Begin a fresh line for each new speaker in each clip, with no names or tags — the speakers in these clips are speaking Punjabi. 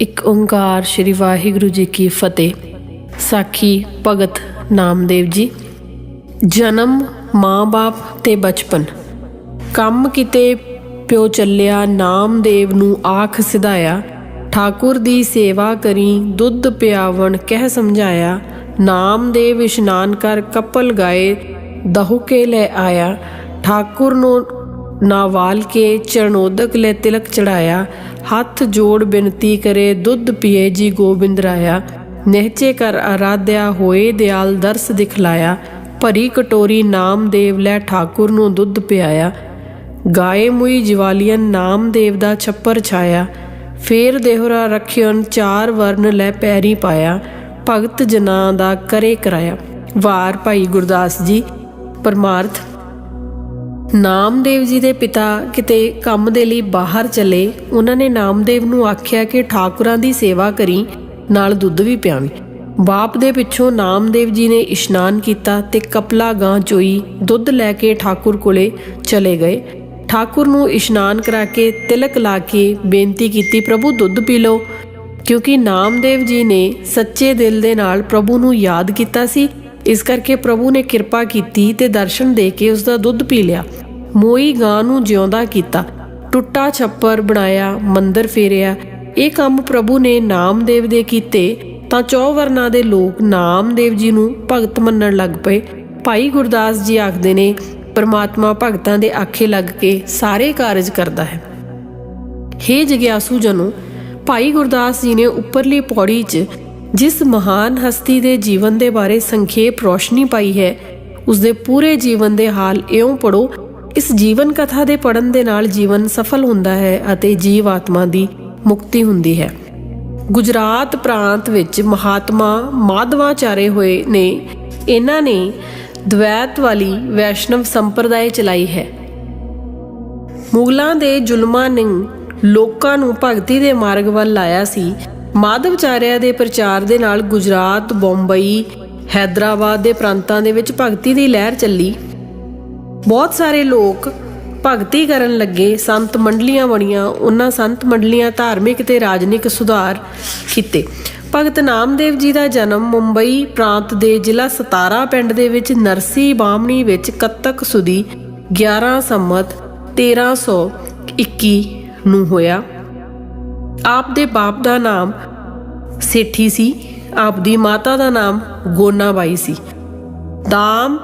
ਇੱਕ ਓੰਕਾਰ ਸ੍ਰੀ ਵਾਹਿਗੁਰੂ ਜੀ ਕੀ ਫਤਿਹ। ਸਾਖੀ ਭਗਤ ਨਾਮਦੇਵ ਜੀ। ਜਨਮ ਮਾਂ-ਬਾਪ ਤੇ ਬਚਪਨ। ਕੰਮ ਕਿਤੇ ਪਿਓ ਚੱਲਿਆ, ਨਾਮਦੇਵ ਨੂੰ ਆਖ ਸਿਧਾਇਆ। ਠਾਕੁਰ ਦੀ ਸੇਵਾ ਕਰੀ, ਦੁੱਧ ਪਿਆਵਣ ਕਹਿ ਸਮਝਾਇਆ। ਨਾਮਦੇਵ ਇਸ਼ਨਾਨ ਕਰ, ਕਪਲ ਗਾਏ, ਦਹੁ ਕੇ ਲੈ ਆਇਆ। ਠਾਕੁਰ ਨੂੰ ਨਾਵਾਲ ਕੇ ਚਰਨੋਦਕ ਲੈ ਤਿਲਕ ਚੜਾਇਆ, ਹੱਥ ਜੋੜ ਬਿਨਤੀ ਕਰੇ, ਦੁੱਧ ਪੀਏ ਜੀ ਗੋਬਿੰਦ ਰਾਇਆ। ਨਿਹਚੇ ਕਰ ਆਰਾਧਿਆ ਹੋਏ, ਦਿਆਲ ਦਰਸ ਦਿਖਲਾਇਆ। ਭਰੀ ਕਟੋਰੀ ਨਾਮਦੇਵ ਲੈ ਠਾਕੁਰ ਨੂੰ ਦੁੱਧ ਪਿਆਇਆ। ਗਾਏ ਮੁਈ ਜਵਾਲੀਅਨ ਨਾਮਦੇਵ ਦਾ ਛੱਪਰ ਛਾਇਆ। ਫੇਰ ਦੇਹਰਾ ਰਖਿਓਨ ਚਾਰ ਵਰਨ ਲੈ ਪੈਰੀ ਪਾਇਆ। ਭਗਤ ਜਨਾਂ ਦਾ ਕਰੇ ਕਰਾਇਆ। ਵਾਰ ਭਾਈ ਗੁਰਦਾਸ ਜੀ, ਪਰਮਾਰਥ ਨਾਮਦੇਵ ਜੀ ਦੇ ਪਿਤਾ ਕਿਤੇ ਕੰਮ ਦੇ ਲਈ ਬਾਹਰ ਚਲੇ, ਉਹਨਾਂ ਨੇ ਨਾਮਦੇਵ ਨੂੰ ਆਖਿਆ ਕਿ ਠਾਕੁਰਾਂ ਦੀ ਸੇਵਾ ਕਰੀ, ਨਾਲ ਦੁੱਧ ਵੀ ਪਿਆਵੀਂ। ਬਾਪ ਦੇ ਪਿੱਛੋਂ ਨਾਮਦੇਵ ਜੀ ਨੇ ਇਸ਼ਨਾਨ ਕੀਤਾ ਤੇ ਕਪਲਾ ਗਾਂ ਚੋਈ ਦੁੱਧ ਲੈ ਕੇ ਠਾਕੁਰ ਕੋਲੇ ਚਲੇ ਗਏ। ਠਾਕੁਰ ਨੂੰ ਇਸ਼ਨਾਨ ਕਰਾ ਕੇ ਤਿਲਕ ਲਾ ਕੇ ਬੇਨਤੀ ਕੀਤੀ, ਪ੍ਰਭੂ, ਦੁੱਧ ਪੀ ਲਓ। ਕਿਉਂਕਿ ਨਾਮਦੇਵ ਜੀ ਨੇ ਸੱਚੇ ਦਿਲ ਦੇ ਨਾਲ ਪ੍ਰਭੂ ਨੂੰ ਯਾਦ ਕੀਤਾ ਸੀ। ਇਸ ਕਰਕੇ ਪ੍ਰਭੂ ਨੇ ਕਿਰਪਾ ਕੀਤੀ ਤੇ ਦਰਸ਼ਨ ਦੇ ਕੇ ਉਸ ਦਾ ਦੁੱਧ ਪੀ ਲਿਆ। ਮੋਈ ਗਾਂ ਨੂੰ ਜਿਉਂਦਾ ਕੀਤਾ। ਟੁੱਟਾ ਛੱਪਰ ਬਣਾਇਆ, ਮੰਦਰ ਫੇਰਿਆ। ਇਹ ਕੰਮ ਪ੍ਰਭੂ ਨੇ ਨਾਮਦੇਵ ਦੇ ਕੀਤੇ, ਤਾਂ ਚੌ ਦੇ ਲੋਕ ਨਾਮਦੇਵ ਜੀ ਨੂੰ ਭਗਤ ਮੰਨਣ ਲੱਗ ਪਏ। ਭਾਈ ਗੁਰਦਾਸ ਜੀ ਆਖਦੇ ਨੇ, ਪਰਮਾਤਮਾ ਭਗਤਾਂ ਦੇ ਆਖੇ ਲੱਗ ਕੇ ਸਾਰੇ ਕਾਰਜ ਕਰਦਾ ਹੈ। ਹੇ ਜਗਿਆਸੂ ਜਨੋ, ਭਾਈ ਗੁਰਦਾਸ ਜੀ ਨੇ ਉੱਪਰਲੀ ਪੌੜੀ 'ਚ ਜਿਸ ਮਹਾਨ ਹਸਤੀ ਦੇ ਜੀਵਨ ਦੇ ਬਾਰੇ ਸੰਖੇਪ ਰੋਸ਼ਨੀ ਪਾਈ ਹੈ ਉਸ ਦੇ ਪੂਰੇ ਜੀਵਨ ਦੇ ਹਾਲ ਇਉਂ ਪੜੋ ਇਸ ਜੀਵਨ ਕਥਾ ਦੇ ਪੜਨ ਦੇ ਨਾਲ ਜੀਵਨ ਸਫਲ ਹੁੰਦਾ ਹੈ ਅਤੇ ਜੀਵ ਆਤਮਾ ਦੀ ਮੁਕਤੀ ਹੁੰਦੀ ਹੈ। ਗੁਜਰਾਤ ਪ੍ਰਾਂਤ ਵਿੱਚ ਮਹਾਤਮਾ ਮਾਧਵਾ ਚਾਰੇ ਹੋਏ ਨੇ। ਇਹਨਾਂ ਨੇ ਦ્વੈਤ ਵਾਲੀ ਵੈਸ਼ਨਵ ਸੰਪਰਦਾਇ ਚਲਾਈ ਹੈ। ਮੁਗਲਾਂ ਦੇ ਜ਼ੁਲਮਾਂ ਨੇ ਲੋਕਾਂ ਨੂੰ ਭਗਤੀ ਦੇ ਮਾਰਗ ਵੱਲ ਲਾਇਆ ਸੀ। ਮਾਧਵਚਾਰਿਆ ਦੇ ਪ੍ਰਚਾਰ ਦੇ ਨਾਲ ਗੁਜਰਾਤ, ਬੰਬਈ, ਹੈਦਰਾਬਾਦ ਦੇ ਪ੍ਰਾਂਤਾਂ ਦੇ ਵਿੱਚ ਭਗਤੀ ਦੀ ਲਹਿਰ ਚੱਲੀ। ਬਹੁਤ ਸਾਰੇ ਲੋਕ ਭਗਤੀ ਕਰਨ ਲੱਗੇ, ਸੰਤ ਮੰਡਲੀਆਂ ਬਣੀਆਂ, ਉਹਨਾਂ ਸੰਤ ਮੰਡਲੀਆਂ ਧਾਰਮਿਕ ਤੇ ਰਾਜਨੀਤਿਕ ਸੁਧਾਰ ਕੀਤੇ। ਭਗਤ ਨਾਮਦੇਵ ਜੀ ਦਾ ਜਨਮ ਮੁੰਬਈ ਪ੍ਰਾਂਤ ਦੇ ਜ਼ਿਲ੍ਹਾ ਸਤਾਰਾ ਪਿੰਡ ਦੇ ਵਿੱਚ ਨਰਸੀ ਬਾਮਣੀ ਵਿੱਚ ਕੱਤਕ ਸੁਦੀ 11 ਸੰਮਤ 1321 ਨੂੰ ਹੋਇਆ। ਆਪ ਦੇ ਬਾਪ ਦਾ ਨਾਮ ਸੇਠੀ ਸੀ, ਆਪ ਦੀ ਮਾਤਾ ਦਾ ਨਾਮ ਗੋਨਾਬਾਈ ਸੀ। ਦਾਮ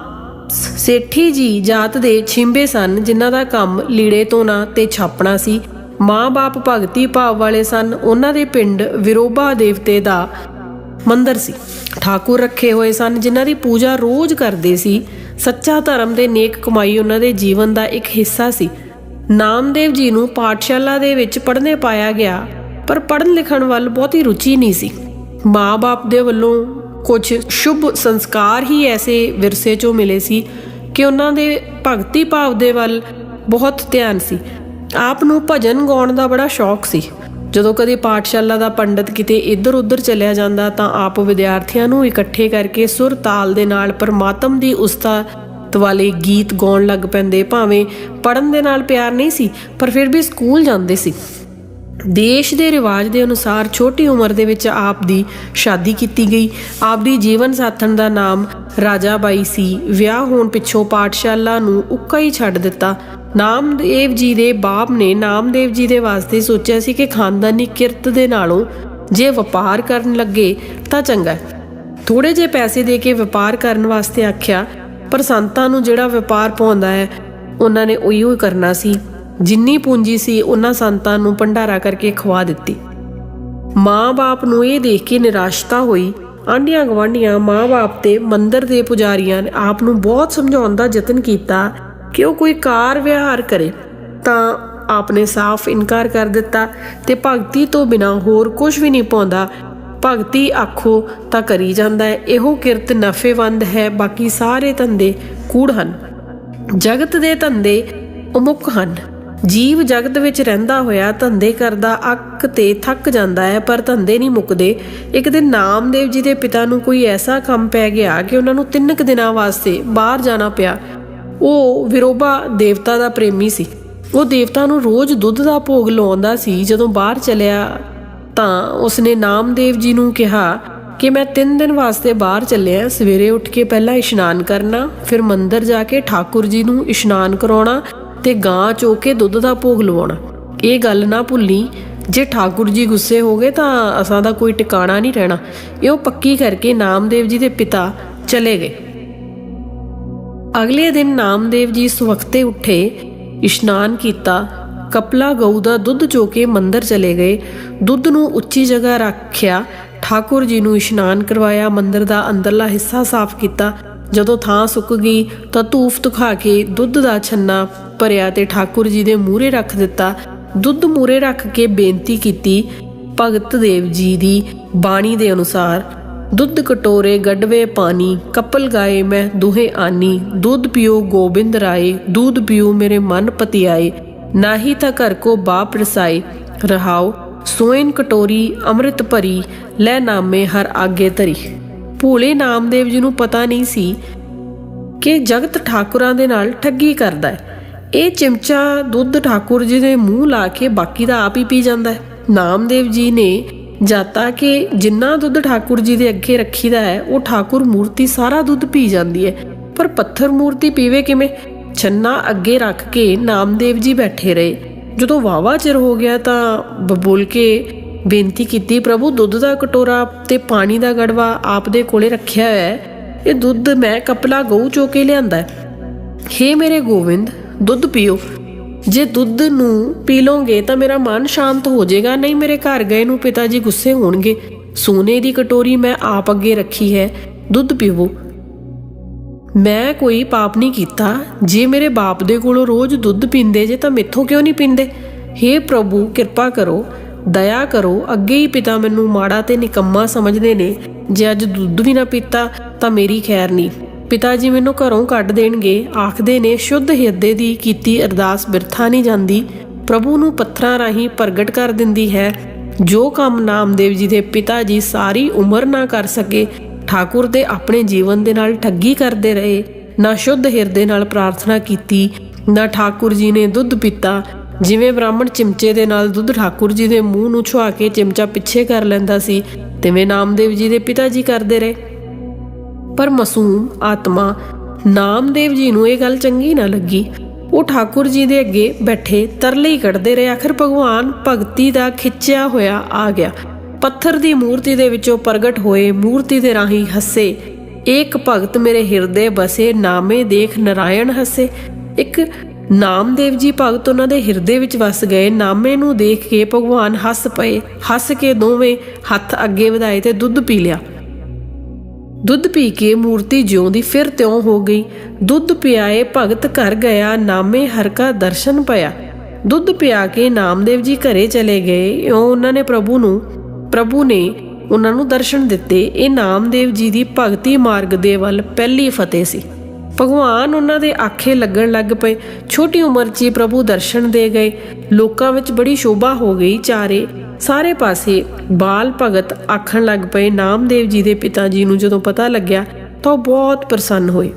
ਸੇਠੀ ਜੀ ਜਾਤ ਦੇ ਛਿੰਬੇ ਸਨ, ਜਿਨ੍ਹਾਂ ਦਾ ਕੰਮ ਲੀੜੇ ਧੋਣਾ ਤੇ ਛਾਪਣਾ ਸੀ। ਮਾਂ-ਬਾਪ ਭਗਤੀ ਭਾਵ ਵਾਲੇ ਸਨ। ਉਹਨਾਂ ਦੇ ਪਿੰਡ ਵਿਰੋਬਾ ਦੇਵਤੇ ਦਾ ਮੰਦਰ ਸੀ। ਠਾਕੁਰ ਰੱਖੇ ਹੋਏ ਸਨ, ਜਿਨ੍ਹਾਂ ਦੀ ਪੂਜਾ ਰੋਜ਼ ਕਰਦੇ ਸੀ। ਸੱਚਾ ਧਰਮ ਦੇ ਨੇਕ ਕਮਾਈ ਉਹਨਾਂ ਦੇ ਜੀਵਨ ਦਾ ਇੱਕ ਹਿੱਸਾ ਸੀ। ਨਾਮਦੇਵ ਜੀ ਨੂੰ ਪਾਠਸ਼ਾਲਾ ਦੇ ਵਿੱਚ ਪੜ੍ਹਨੇ ਪਾਇਆ ਗਿਆ, ਪਰ ਪੜ੍ਹਨ ਲਿਖਣ ਵੱਲ ਬਹੁਤੀ ਰੁਚੀ ਨਹੀਂ ਸੀ। ਮਾਂ-ਬਾਪ ਦੇ ਵੱਲੋਂ ਕੁਝ ਸ਼ੁਭ ਸੰਸਕਾਰ ਹੀ ਐਸੇ ਵਿਰਸੇ ਚੋਂ ਮਿਲੇ ਸੀ ਕਿ ਉਹਨਾਂ ਦੇ ਭਗਤੀ ਭਾਵ ਦੇ ਵੱਲ ਬਹੁਤ ਧਿਆਨ ਸੀ। ਆਪ ਨੂੰ ਭਜਨ ਗਾਉਣ ਦਾ ਬੜਾ ਸ਼ੌਕ ਸੀ। ਜਦੋਂ ਕਦੇ ਪਾਠਸ਼ਾਲਾ ਦਾ ਪੰਡਤ ਕਿਤੇ ਇੱਧਰ ਉੱਧਰ ਚਲਿਆ ਜਾਂਦਾ ਤਾਂ ਆਪ ਵਿਦਿਆਰਥੀਆਂ ਨੂੰ ਇਕੱਠੇ ਕਰਕੇ ਸੁਰ ਤਾਲ ਦੇ ਨਾਲ ਪਰਮਾਤਮ ਦੀ ਉਸਤਾ ਵਾਲੇ ਗੀਤ ਗਾਉਣ ਲੱਗ ਪੈਂਦੇ। ਭਾਵੇਂ ਪੜਨ ਦੇ ਨਾਲ ਪਿਆਰ ਨਹੀਂ ਸੀ, ਪਰ ਫਿਰ ਵੀ ਸਕੂਲ ਜਾਂਦੇ ਸੀ। ਦੇਸ਼ ਦੇ ਰਿਵਾਜ ਦੇ ਅਨੁਸਾਰ ਛੋਟੀ ਉਮਰ ਦੇ ਵਿੱਚ ਆਪ ਦੀ ਸ਼ਾਦੀ ਕੀਤੀ ਗਈ। ਆਪ ਦੀ ਜੀਵਨ ਸਾਥਣ ਦਾ ਨਾਮ ਰਾਜਾ ਬਾਈ ਸੀ। ਵਿਆਹ ਹੋਣ ਪਿੱਛੋਂ ਪਾਠਸ਼ਾਲਾ ਨੂੰ ਉੱਕਾ ਹੀ ਛੱਡ ਦਿੱਤਾ। ਨਾਮਦੇਵ ਜੀ ਦੇ ਬਾਪ ਨੇ ਨਾਮਦੇਵ ਜੀ ਦੇ ਵਾਸਤੇ ਸੋਚਿਆ ਸੀ ਕਿ ਖਾਨਦਾਨੀ ਕਿਰਤ ਦੇ ਨਾਲੋਂ ਜੇ ਵਪਾਰ ਕਰਨ ਲੱਗੇ ਤਾਂ ਚੰਗਾ ਥੋੜੇ ਜੇ ਪੈਸੇ ਦੇ ਕੇ ਵਪਾਰ ਕਰਨ ਵਾਸਤੇ ਆਖਿਆ, ਪਰ ਸੰਤਾਂ ਨੂੰ ਜਿਹੜਾ ਵਪਾਰ ਪਾਉਂਦਾ ਹੈ, ਉਹਨਾਂ ਨੇ ਉਹੀਓ ਕਰਨਾ ਸੀ। ਜਿੰਨੀ ਪੂੰਜੀ ਸੀ ਉਹਨਾਂ ਸੰਤਾਂ ਨੂੰ ਭੰਡਾਰਾ ਕਰਕੇ ਖਵਾ ਦਿੱਤੀ। ਮਾਂ-ਬਾਪ ਨੂੰ ਇਹ ਦੇਖ ਕੇ ਨਿਰਾਸ਼ਤਾ ਹੋਈ। ਆਂਡੀਆਂ ਗਵਾਂਡੀਆਂ ਮਾਂ-ਬਾਪ ਤੇ ਮੰਦਰ ਦੇ ਪੁਜਾਰੀਆਂ ਨੇ ਆਪ ਨੂੰ ਬਹੁਤ ਸਮਝਾਉਣ ਦਾ ਯਤਨ ਕੀਤਾ ਕਿ ਉਹ ਕੋਈ ਕਾਰ ਵਿਹਾਰ ਕਰੇ। ਤਾਂ ਆਪਨੇ ਸਾਫ਼ ਇਨਕਾਰ ਕਰ ਦਿੱਤਾ ਤੇ ਭਗਤੀ ਤੋਂ ਬਿਨਾ ਹੋਰ ਕੁਝ ਵੀ ਨਹੀਂ ਪਾਉਂਦਾ। ਭਗਤੀ ਆਖੋ ਤਾਂ ਕਰੀ ਜਾਂਦਾ ਹੈ, ਇਹੋ ਕਿਰਤ ਨਫੇਵੰਦ ਹੈ, ਬਾਕੀ ਸਾਰੇ ਧੰਦੇ ਕੂੜ ਹਨ। ਜਗਤ ਦੇ ਧੰਦੇ ਉਮੁਖ ਹਨ। ਜੀਵ ਜਗਤ ਵਿੱਚ ਰਹਿੰਦਾ ਹੋਇਆ ਧੰਦੇ ਕਰਦਾ ਅੱਕ ਤੇ ਥੱਕ ਜਾਂਦਾ ਹੈ, ਪਰ ਧੰਦੇ ਨਹੀਂ ਮੁੱਕਦੇ। ਇੱਕ ਦਿਨ ਨਾਮਦੇਵ ਜੀ ਦੇ ਪਿਤਾ ਨੂੰ ਕੋਈ ਐਸਾ ਕੰਮ ਪੈ ਗਿਆ ਕਿ ਉਹਨਾਂ ਨੂੰ ਤਿੰਨ ਕੁ ਦਿਨਾਂ ਵਾਸਤੇ ਬਾਹਰ ਜਾਣਾ ਪਿਆ। ਉਹ ਵਿਰੋਬਾ ਦੇਵਤਾ ਦਾ ਪ੍ਰੇਮੀ ਸੀ। ਉਹ ਦੇਵਤਾ ਨੂੰ ਰੋਜ਼ ਦੁੱਧ ਦਾ ਭੋਗ ਲਾਉਂਦਾ ਸੀ। ਜਦੋਂ ਬਾਹਰ ਚਲਿਆ ਤਾਂ ਉਸਨੇ ਨਾਮਦੇਵ ਜੀ ਨੂੰ ਕਿਹਾ ਕਿ ਮੈਂ 3 ਦਿਨ ਵਾਸਤੇ ਬਾਹਰ ਚੱਲਿਆ। ਸਵੇਰੇ ਉੱਠ ਕੇ ਪਹਿਲਾਂ ਇਸ਼ਨਾਨ ਕਰਨਾ, ਫਿਰ ਮੰਦਰ ਜਾ ਕੇ ਠਾਕੁਰ ਜੀ ਨੂੰ ਇਸ਼ਨਾਨ ਕਰਾਉਣਾ ਤੇ ਗਾਂ ਚੋ ਕੇ ਦੁੱਧ ਦਾ ਭੋਗ ਲਵਾਉਣਾ। ਇਹ ਗੱਲ ਨਾ ਭੁੱਲੀ। ਜੇ ਠਾਕੁਰ ਜੀ ਗੁੱਸੇ ਹੋ ਗਏ ਤਾਂ ਅਸਾਂ ਦਾ ਕੋਈ ਟਿਕਾਣਾ ਨਹੀਂ ਰਹਿਣਾ। ਇਹ ਉਹ ਪੱਕੀ ਕਰਕੇ ਨਾਮਦੇਵ ਜੀ ਦੇ ਪਿਤਾ ਚਲੇ ਗਏ। ਅਗਲੇ ਦਿਨ ਨਾਮਦੇਵ ਜੀ ਸਵਖਤੇ ਉੱਠੇ, ਇਸ਼ਨਾਨ ਕੀਤਾ, ਕਪਲਾ ਗਊ ਦਾ ਦੁੱਧ ਚੋ ਕੇ ਮੰਦਰ ਚਲੇ ਗਏ। ਦੁੱਧ ਨੂੰ ਉੱਚੀ ਜਗ੍ਹਾ ਰੱਖਿਆ, ਠਾਕੁਰ ਜੀ ਨੂੰ ਇਸ਼ਨਾਨ ਕਰਵਾਇਆ, ਮੰਦਰ ਦਾ ਅੰਦਰਲਾ ਹਿੱਸਾ ਸਾਫ਼ ਕੀਤਾ। ਜਦੋਂ ਥਾਂ ਸੁੱਕ ਗਈ ਤਾਂ ਧੂਫ ਤੁਖਾ ਕੇ ਦੁੱਧ ਦਾ ਛੰਨਾ ਭਰਿਆ ਤੇ ਠਾਕੁਰ ਜੀ ਦੇ ਮੂਹਰੇ ਰੱਖ ਦਿੱਤਾ। ਦੁੱਧ ਮੂਹਰੇ ਰੱਖ ਕੇ ਬੇਨਤੀ ਕੀਤੀ ਭਗਤ ਦੇਵ ਜੀ ਦੀ ਬਾਣੀ ਦੇ ਅਨੁਸਾਰ, ਦੁੱਧ ਕਟੋਰੇ, ਗੱਡਵੇ ਪਾਣੀ, ਕਪਲ ਗਾਏ ਮੈਂ ਦੁਹੇ ਆਨੀ, ਦੁੱਧ ਪਿਓ ਗੋਬਿੰਦ ਰਾਏ, ਦੁੱਧ ਪੀਓ ਮੇਰੇ ਮਨ ਪਤੀ ਆਏ ਨਾਹੀ ਤਾਂ ਘਰ ਕੋ ਬਾਪ ਰਸਾਏ, ਰਹਾਓ, ਸੋਇਨ ਕਟੋਰੀ ਅੰਮ੍ਰਿਤ ਭਰੀ, ਲੈ ਨਾਮੇ ਹਰ ਆਗੇ ਧਰੀ। ਭੋਲੇ ਨਾਮਦੇਵ ਜੀ ਨੂੰ ਪਤਾ ਨਹੀਂ ਸੀ ਕਿ ਜਗਤ ਠਾਕੁਰਾਂ ਦੇ ਨਾਲ ਠੱਗੀ ਕਰਦਾ ਹੈ। ਇਹ ਚਿਮਚਾ ਦੁੱਧ ਠਾਕੁਰ ਜੀ ਦੇ ਮੂੰਹ ਲਾ ਕੇ ਬਾਕੀ ਦਾ ਆਪ ਹੀ ਪੀ ਜਾਂਦਾ ਹੈ। ਨਾਮਦੇਵ ਜੀ ਨੇ ਜਾਤਾ ਕਿ ਜਿੰਨਾ ਦੁੱਧ ਠਾਕੁਰ ਜੀ ਦੇ ਅੱਗੇ ਰੱਖੀਦਾ ਹੈ, ਉਹ ਠਾਕੁਰ ਮੂਰਤੀ ਸਾਰਾ ਦੁੱਧ ਪੀ ਜਾਂਦੀ ਹੈ। ਪਰ ਪੱਥਰ ਮੂਰਤੀ ਪੀਵੇ ਕਿਵੇਂ? ਛੰਨਾ ਅੱਗੇ ਰੱਖ ਕੇ ਨਾਮਦੇਵ ਜੀ ਬੈਠੇ ਰਹੇ। ਜਦੋਂ ਵਾਵਾ ਚਿਰ ਹੋ ਗਿਆ ਤਾਂ ਬ- ਬੋਲ ਕੇ ਬੇਨਤੀ ਕੀਤੀ, ਪ੍ਰਭੂ, ਦੁੱਧ ਦਾ ਕਟੋਰਾ ਤੇ ਪਾਣੀ ਦਾ ਗੜਵਾ ਆਪ ਦੇ ਕੋਲੇ ਰੱਖਿਆ ਹੋਇਆ ਹੈ। ਇਹ ਦੁੱਧ ਮੈਂ ਕਪਲਾ ਗਊ ਚੋ ਕੇ ਲਿਆਂਦਾ ਹੈ। ਹੇ ਮੇਰੇ ਗੋਵਿੰਦ, ਦੁੱਧ ਪੀਓ। ਜੇ ਦੁੱਧ ਨੂੰ ਪੀ ਲੋਗੇ ਤਾਂ ਮੇਰਾ ਮਨ ਸ਼ਾਂਤ ਹੋ ਜਾਏਗਾ, ਨਹੀਂ ਮੇਰੇ ਘਰ ਗਏ ਨੂੰ ਪਿਤਾ ਜੀ ਗੁੱਸੇ ਹੋਣਗੇ। ਸੋਨੇ ਦੀ ਕਟੋਰੀ ਮੈਂ ਆਪ ਅੱਗੇ ਰੱਖੀ ਹੈ, ਦੁੱਧ ਪੀਵੋ। ਮੈਂ ਕੋਈ ਪਾਪ ਨਹੀਂ ਕੀਤਾ। ਜੇ ਮੇਰੇ ਬਾਪ ਦੇ ਕੋਲੋਂ ਰੋਜ਼ ਦੁੱਧ ਪੀਂਦੇ ਜੇ ਤਾਂ ਮੈਥੋਂ ਕਿਉਂ ਨਹੀਂ ਪੀਂਦੇ? ਹੇ ਪ੍ਰਭੂ, ਕਿਰਪਾ ਕਰੋ। ਦਇਆ ਕਰੋ, ਅੱਗੇ ਹੀ ਪਿਤਾ ਮੈਨੂੰ ਮਾੜਾ ਤੇ ਨਿਕੰਮਾ ਸਮਝਦੇ ਨੇ। ਜੇ ਅੱਜ ਦੁੱਧ ਵੀ ਨਾ ਪੀਤਾ, ਤਾਂ ਮੇਰੀ ਖੈਰ ਨਹੀਂ। ਪਿਤਾ ਜੀ ਮੈਨੂੰ ਘਰੋਂ ਕੱਢ ਦੇਣਗੇ, ਆਖਦੇ ਨੇ, ਸ਼ੁੱਧ ਹਿਰਦੇ ਦੀ ਕੀਤੀ ਅਰਦਾਸ ਬਿਰਥਾ ਨਹੀਂ ਜਾਂਦੀ। ਪ੍ਰਭੂ ਨੂੰ ਪੱਥਰਾਂ ਰਾਹੀਂ ਪ੍ਰਗਟ ਕਰ ਦਿੰਦੀ ਹੈ। ਜੋ ਕੰਮ ਨਾਮਦੇਵ ਜੀ ਦੇ ਪਿਤਾ ਜੀ ਸਾਰੀ ਉਮਰ ਨਾ ਕਰ ਸਕੇ, ਠਾਕੁਰ ਦੇ ਆਪਣੇ ਜੀਵਨ ਦੇ ਨਾਲ ਠੱਗੀ ਕਰਦੇ ਰਹੇ। ਨਾ ਸ਼ੁੱਧ ਹਿਰਦੇ ਨਾਲ ਪ੍ਰਾਰਥਨਾ ਕੀਤੀ, ਨਾ ਠਾਕੁਰ ਜੀ ਨੇ ਦੁੱਧ ਪੀਤਾ ਜਿਵੇਂ ਬ੍ਰਾਹਮਣ ਚਿਮਚੇ ਦੇ ਨਾਲ ਦੁੱਧ ਠਾਕੁਰ ਜੀ ਦੇ ਮੂੰਹ ਨੂੰ ਛੁਆ ਕੇ ਚਿਮਚਾ ਪਿੱਛੇ ਕਰ ਲੈਂਦਾ ਸੀ, ਤਿਵੇਂ ਨਾਮਦੇਵ ਜੀ ਦੇ ਪਿਤਾ ਜੀ ਕਰਦੇ ਰਹੇ। ਪਰ ਮਾਸੂਮ ਆਤਮਾ ਨਾਮਦੇਵ ਜੀ ਨੂੰ ਇਹ ਗੱਲ ਚੰਗੀ ਨਾ ਲੱਗੀ। ਉਹ ਠਾਕੁਰ ਜੀ ਦੇ ਅੱਗੇ ਬੈਠੇ ਤਰਲੇ ਹੀ ਕੱਢਦੇ ਰਹੇ। ਆਖਰ ਭਗਵਾਨ ਭਗਤੀ ਦਾ ਖਿੱਚਿਆ ਹੋਇਆ ਆ ਗਿਆ। ਪੱਥਰ ਦੀ ਮੂਰਤੀ ਦੇ ਵਿੱਚੋਂ ਪ੍ਰਗਟ ਹੋਏ ਮੂਰਤੀ ਦੇ ਰਾਹੀਂ ਹੱਸੇ। ਇੱਕ ਭਗਤ ਮੇਰੇ ਹਿਰਦੇ ਬਸੇ, ਨਾਮੇ ਦੇਖ ਨਰਾਇਣ ਹੱਸੇ। ਇੱਕ ਨਾਮਦੇਵ ਜੀ ਭਗਤ ਉਹਨਾਂ ਦੇ ਹਿਰਦੇ ਵਿੱਚ ਵਸ ਗਏ, ਨਾਮੇ ਨੂੰ ਦੇਖ ਕੇ ਭਗਵਾਨ ਹੱਸ ਪਏ, ਹੱਸ ਕੇ ਦੋਵੇਂ ਹੱਥ ਅੱਗੇ ਵਧਾਏ ਤੇ ਦੁੱਧ ਪੀ ਲਿਆ। ਦੁੱਧ ਪੀ ਕੇ ਮੂਰਤੀ ਜਿਉਂ ਦੀ ਫਿਰ ਤਿਉਂ ਹੋ ਗਈ। ਦੁੱਧ ਪਿਆਏ ਭਗਤ ਘਰ ਗਿਆ, ਨਾਮੇ ਹਰ ਕਾ ਦਰਸ਼ਨ ਪਿਆ। ਦੁੱਧ ਪਿਆ ਕੇ ਨਾਮਦੇਵ ਜੀ ਘਰੇ ਚਲੇ ਗਏ। ਇਉਂ ਉਹਨਾਂ ਨੇ ਪ੍ਰਭੂ ਨੂੰ, ਪ੍ਰਭੂ ਨੇ ਉਹਨਾਂ ਨੂੰ ਦਰਸ਼ਨ ਦਿੱਤੇ। ਇਹ ਨਾਮਦੇਵ ਜੀ ਦੀ ਭਗਤੀ ਮਾਰਗ ਦੇ ਵੱਲ ਪਹਿਲੀ ਫਤਿਹ ਸੀ। ਭਗਵਾਨ ਉਹਨਾਂ ਦੇ ਆਖੇ ਲੱਗਣ ਲੱਗ ਪਏ। ਛੋਟੀ ਉਮਰ 'ਚ ਹੀ ਪ੍ਰਭੂ ਦਰਸ਼ਨ ਦੇ ਗਏ। ਲੋਕਾਂ ਵਿੱਚ ਬੜੀ ਸ਼ੋਭਾ ਹੋ ਗਈ ਚਾਰੇ। ਸਾਰੇ ਪਾਸੇ ਬਾਲ ਭਗਤ ਆਖਣ ਲੱਗ ਪਏ। ਨਾਮਦੇਵ ਜੀ ਦੇ ਪਿਤਾ ਜੀ ਨੂੰ ਜਦੋਂ ਪਤਾ ਲੱਗਿਆ ਤਾਂ ਉਹ ਬਹੁਤ ਪ੍ਰਸੰਨ ਹੋਏ।